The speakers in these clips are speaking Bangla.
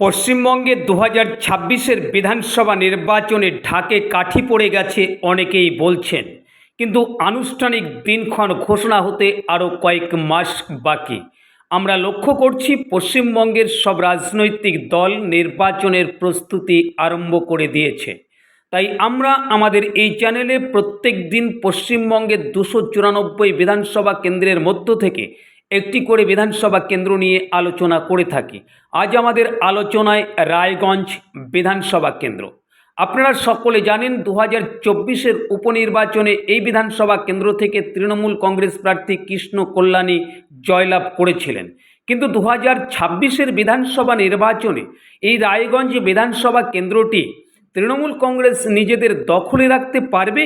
পশ্চিমবঙ্গে দু হাজার ছাব্বিশের বিধানসভা নির্বাচনে ঢাকে কাঠি পড়ে গেছে অনেকেই বলছেন। কিন্তু আনুষ্ঠানিক দিনক্ষণ ঘোষণা হতে আরও কয়েক মাস বাকি। আমরা লক্ষ্য করছি পশ্চিমবঙ্গের সব রাজনৈতিক দল নির্বাচনের প্রস্তুতি আরম্ভ করে দিয়েছে। তাই আমরা আমাদের এই চ্যানেলে প্রত্যেক দিন পশ্চিমবঙ্গের দুশো চুরানব্বই বিধানসভা কেন্দ্রের মধ্য থেকে একটি করে বিধানসভা কেন্দ্র নিয়ে আলোচনা করে থাকি। আজ আমাদের আলোচনায় রায়গঞ্জ বিধানসভা কেন্দ্র। আপনারা সকলে জানেন দু হাজার চব্বিশের উপনির্বাচনে এই বিধানসভা কেন্দ্র থেকে তৃণমূল কংগ্রেস প্রার্থী কৃষ্ণ কল্যাণী জয়লাভ করেছিলেন। কিন্তু দু হাজার ছাব্বিশের বিধানসভা নির্বাচনে এই রায়গঞ্জ বিধানসভা কেন্দ্রটি তৃণমূল কংগ্রেস নিজেদের দখলে রাখতে পারবে?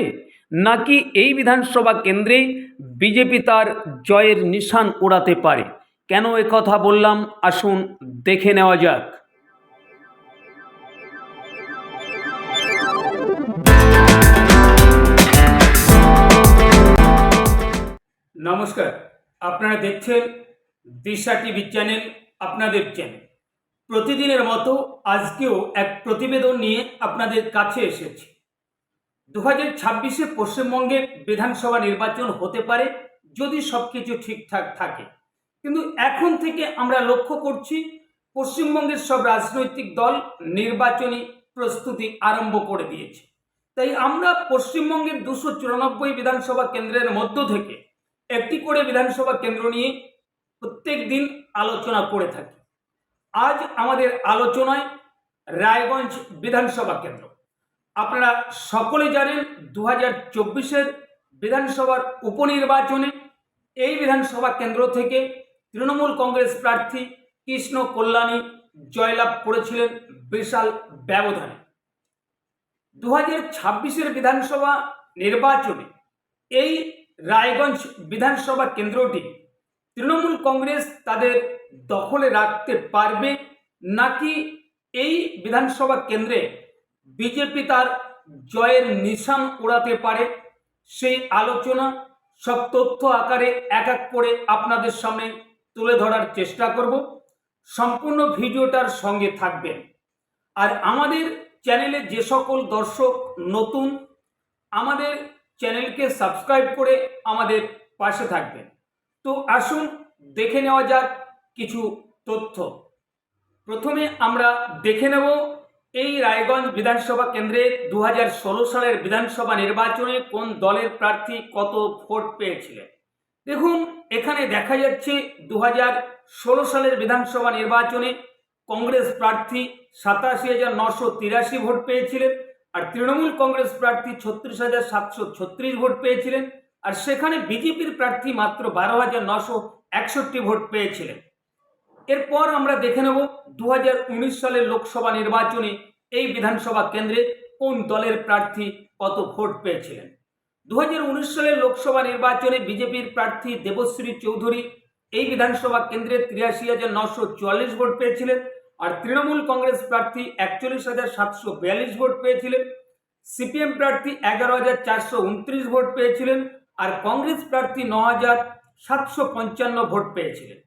নাকি এই বিধানসভা কেন্দ্রে বিজেপি তার জয়ের নিশান ওড়াতে পারে? কেন কথা বললাম? আসুন দেখে নেওয়া যাক। নমস্কার। আপনারা দেখছেন দিশা টিভি চ্যানেল, আপনাদের চ্যানেল। প্রতিদিনের মতো আজকেও এক প্রতিবেদন নিয়ে আপনাদের কাছে এসেছি। দু হাজার ছাব্বিশে পশ্চিমবঙ্গে বিধানসভা নির্বাচন হতে পারে, যদি সব কিছু ঠিকঠাক থাকে। কিন্তু এখন থেকে আমরা লক্ষ্য করছি, পশ্চিমবঙ্গের সব রাজনৈতিক দল নির্বাচনী প্রস্তুতি আরম্ভ করে দিয়েছে। তাই আমরা পশ্চিমবঙ্গের দুশো চুরানব্বই বিধানসভা কেন্দ্রের মধ্য থেকে একটি করে বিধানসভা কেন্দ্র নিয়ে প্রত্যেক দিন আলোচনা করে থাকি। আজ আমাদের আলোচনায় রায়গঞ্জ বিধানসভা কেন্দ্র। আপনারা সকলে জানেন দু হাজার চব্বিশের বিধানসভার উপনির্বাচনে এই বিধানসভা কেন্দ্র থেকে তৃণমূল কংগ্রেস প্রার্থী কৃষ্ণ কল্যাণী জয়লাভ করেছিলেন বিশাল ব্যবধানে। দু হাজার ছাব্বিশের বিধানসভা নির্বাচনে এই রায়গঞ্জ বিধানসভা কেন্দ্রটি তৃণমূল কংগ্রেস তাদের দখলে রাখতে পারবে নাকি এই বিধানসভা কেন্দ্রে বিজেপি তার জয়ের নিশান উড়াতে পারে। সেই আলোচনা, সব তথ্য আকারে এক এক করে আপনাদের সামনে তুলে ধরার চেষ্টা করব। সম্পূর্ণ ভিডিওটার সঙ্গে থাকবেন। আর আমাদের চ্যানেলে যে সকল দর্শক নতুন, আমাদের চ্যানেলকে সাবস্ক্রাইব করে আমাদের পাশে থাকবেন। তো আসুন, দেখে নেওয়া যাক কিছু তথ্য। প্রথমে আমরা দেখে নেব এই রায়গঞ্জ বিধানসভা কেন্দ্রে দু হাজার ষোলো সালের বিধানসভা নির্বাচনে কোন দলের প্রার্থী কত ভোট পেয়েছিলেন? দেখুন, এখানে দেখা যাচ্ছে দু হাজার ষোলো সালের বিধানসভা নির্বাচনে কংগ্রেস প্রার্থী সাতাশি হাজার নশো তিরাশি ভোট পেয়েছিলেন, আর তৃণমূল কংগ্রেস প্রার্থী ছত্রিশ হাজার সাতশো ছত্রিশ ভোট পেয়েছিলেন, আর সেখানে বিজেপির প্রার্থী মাত্র বারো হাজার নশো একষট্টি ভোট পেয়েছিলেন। এরপর আমরা দেখে নেব দু হাজার উনিশ সালের লোকসভা নির্বাচনে এই বিধানসভা কেন্দ্রে কোন দলের প্রার্থী কত ভোট পেয়েছিলেন। দু হাজার উনিশ সালের লোকসভা নির্বাচনে বিজেপির প্রার্থী দেবশ্রী চৌধুরী এই বিধানসভা কেন্দ্রে তিরাশি হাজার নশো চুয়াল্লিশ ভোট পেয়েছিলেন আর তৃণমূল কংগ্রেস প্রার্থী একচল্লিশ হাজার সাতশো বিয়াল্লিশ ভোট পেয়েছিলেন, সিপিএম প্রার্থী এগারো হাজার চারশো উনত্রিশ ভোট পেয়েছিলেন আর কংগ্রেস প্রার্থী ন হাজার সাতশো পঞ্চান্ন ভোট পেয়েছিলেন।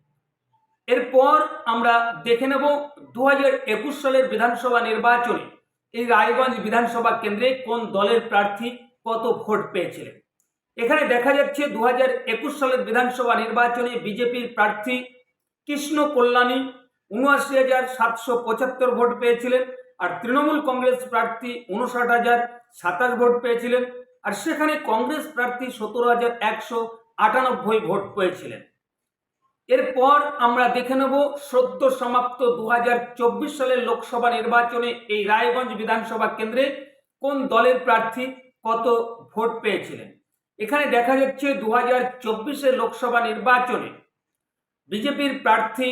এরপর আমরা দেখে নেব দু একুশ সালের বিধানসভা নির্বাচনে এই রায়গঞ্জ বিধানসভা কেন্দ্রে কোন দলের প্রার্থী কত ভোট পেয়েছিলেন? এখানে দেখা যাচ্ছে দু হাজার একুশ সালের বিধানসভা নির্বাচনে বিজেপির প্রার্থী কৃষ্ণ কল্যাণী উনআশি হাজার সাতশো পঁচাত্তর ভোট পেয়েছিলেন আর তৃণমূল কংগ্রেস প্রার্থী উনষাট হাজার সাতাশ ভোট পেয়েছিলেন আর সেখানে কংগ্রেস প্রার্থী সতেরো হাজার একশো আটানব্বই ভোট পেয়েছিলেন। এরপর আমরা দেখে নেব সদ্য সমাপ্ত দু হাজার চব্বিশ সালের লোকসভা নির্বাচনে এই রায়গঞ্জ বিধানসভা কেন্দ্রে কোন দলের প্রার্থী কত ভোট পেয়েছিলেন? এখানে দেখা যাচ্ছে দু হাজার চব্বিশের লোকসভা নির্বাচনে বিজেপির প্রার্থী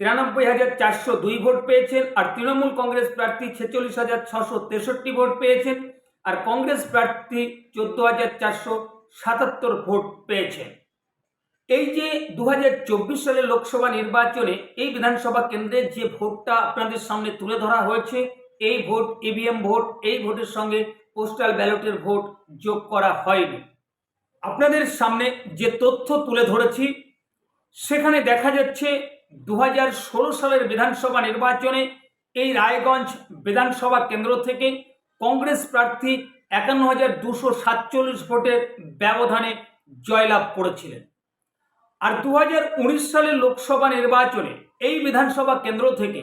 তিরানব্বই হাজার চারশো দুই ভোট পেয়েছেন, আর তৃণমূল কংগ্রেস প্রার্থী ছেচল্লিশ হাজার ছশো তেষট্টি ভোট পেয়েছেন, আর কংগ্রেস প্রার্থী চোদ্দ হাজার চারশো সাতাত্তর ভোট পেয়েছেন। এই যে দু হাজার চব্বিশ সালের লোকসভা নির্বাচনে এই বিধানসভা কেন্দ্রে যে ভোটটা আপনাদের সামনে তুলে ধরা হয়েছে, এই ভোট ইভিএম ভোট, এই ভোটের সঙ্গে পোস্টাল ব্যালটের ভোট যোগ করা হয়নি। আপনাদের সামনে যে তথ্য তুলে ধরেছি, সেখানে দেখা যাচ্ছে দু হাজার ষোলো সালের বিধানসভা নির্বাচনে এই রায়গঞ্জ বিধানসভা কেন্দ্র থেকে কংগ্রেস প্রার্থী একান্ন হাজার দুশো সাতচল্লিশ ভোটের ব্যবধানে জয়লাভ করেছিলেন। আর দু হাজার উনিশ সালের লোকসভা নির্বাচনে এই বিধানসভা কেন্দ্র থেকে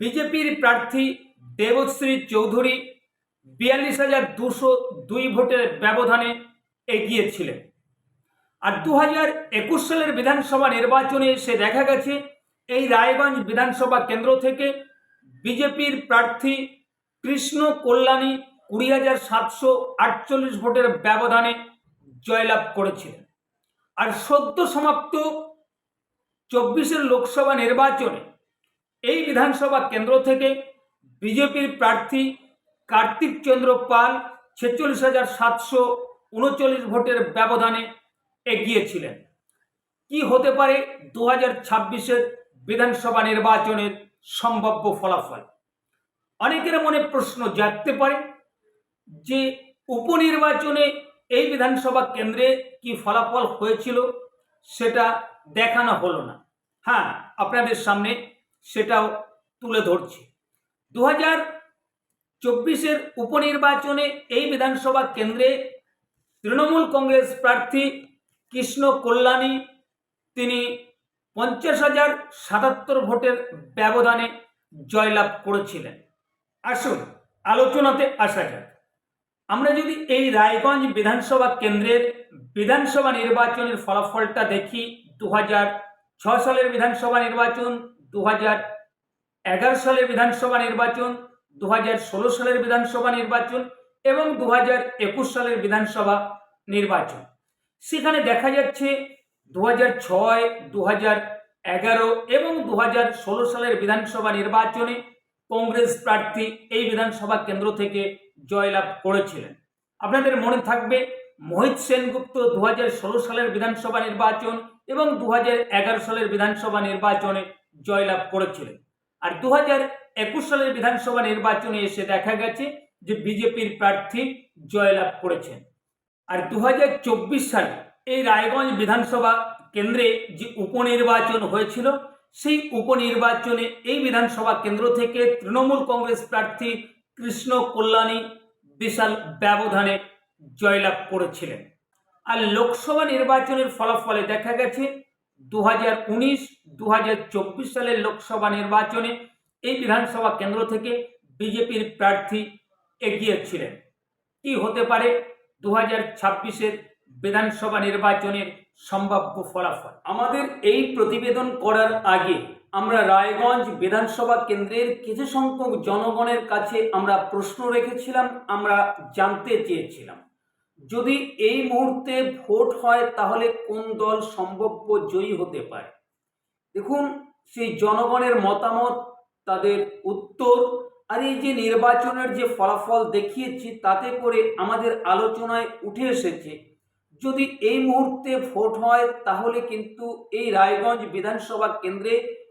বিজেপির প্রার্থী দেবশ্রী চৌধুরী বিয়াল্লিশ হাজার দুশো দুই ভোটের ব্যবধানে এগিয়েছিলেন। আর দু হাজার একুশ সালের বিধানসভা নির্বাচনে এসে দেখা গেছে, এই রায়গঞ্জ বিধানসভা কেন্দ্র থেকে বিজেপির প্রার্থী কৃষ্ণ কল্যাণী কুড়ি হাজার সাতশো আটচল্লিশ ভোটের ব্যবধানে জয়লাভ করেছিলেন। আর সদ্য সমাপ্ত চব্বিশের লোকসভা নির্বাচনে এই বিধানসভা কেন্দ্র থেকে বিজেপির প্রার্থী কার্তিক চন্দ্র পাল ছেচল্লিশ হাজার সাতশো উনচল্লিশ ভোটের ব্যবধানে এগিয়েছিলেন কি হতে পারে দু হাজার ছাব্বিশের বিধানসভা নির্বাচনের সম্ভাব্য ফলাফল? অনেকের মনে প্রশ্ন জাগতে পারে যে উপনির্বাচনে এই বিধানসভা কেন্দ্রে কি ফলাফল হয়েছিল সেটা দেখানো হলো না। হ্যাঁ আপনাদের সামনে সেটাও তুলে ধরছি। দু হাজার চব্বিশের উপনির্বাচনে এই বিধানসভা কেন্দ্রে তৃণমূল কংগ্রেস প্রার্থী কৃষ্ণ কল্যাণী, তিনি পঞ্চাশ হাজার সাতাত্তর ভোটের ব্যবধানে জয়লাভ করেছিলেন। আসুন, আলোচনাতে আসা যাক। আমরা যদি এই রায়গঞ্জ বিধানসভা কেন্দ্রের বিধানসভা নির্বাচনের ফলাফলটা দেখি দু সালের বিধানসভা নির্বাচন দু হাজার এগারো সালের বিধানসভা নির্বাচন দু হাজার ষোলো সালের বিধানসভা নির্বাচন এবং দু হাজার একুশ সালের বিধানসভা নির্বাচন। সেখানে দেখা যাচ্ছে দু হাজার ছয় দু হাজার এগারো এবং দু হাজার ষোলো সালের বিধানসভা নির্বাচনে কংগ্রেস প্রার্থী এই বিধানসভা কেন্দ্র থেকে জয়লাভ করেছিলেন। আপনাদের মনে থাকবে মোহিত সেনগুপ্ত দু হাজার ষোলো সালের বিধানসভা নির্বাচন এবং দু হাজার এগারো সালের বিধানসভা নির্বাচনে জয়লাভ করেছিলেন। আর দু একুশ সালের বিধানসভা নির্বাচনে এসে দেখা গেছে যে বিজেপির প্রার্থী জয়লাভ করেছেন। আর দু হাজার চব্বিশ সালে এই রায়গঞ্জ বিধানসভা কেন্দ্রে যে উপনির্বাচন হয়েছিল, সেই উপনির্বাচনে এই বিধানসভা কেন্দ্র থেকে তৃণমূল কংগ্রেস প্রার্থী কৃষ্ণ কল্যাণী বিশাল ব্যবধানে জয়লাভ করেছিলেন। আর লোকসভা নির্বাচনের ফলাফলে দেখা গেছে দু হাজার উনিশ দু হাজার চব্বিশ সালের লোকসভা নির্বাচনে এই বিধানসভা কেন্দ্র থেকে বিজেপির প্রার্থী এগিয়েছিলেন। কি হতে পারে দু হাজার ছাব্বিশের বিধানসভা নির্বাচনের সম্ভাব্য ফলাফল? আমাদের এই প্রতিবেদন করার আগে আমরা রায়গঞ্জ বিধানসভা কেন্দ্রের কিছু সংখ্যক জনগণের কাছে আমরা প্রশ্ন রেখেছিলাম, আমরা জানতে চেয়েছিলাম। যদি এই মুহূর্তে ভোট হয়, তাহলে কোন দল সম্ভাব্য জয়ী হতে পারে? দেখুন, সেই জনগণের মতামত, তাদের উত্তর আর এই যে নির্বাচনের যে ফলাফল দেখিয়েছি, তাতে করে আমাদের আলোচনায় উঠে এসেছে, যদি এই মুহূর্তে ভোট হয়, তাহলে কিন্তু এই রায়গঞ্জ বিধানসভা কেন্দ্রে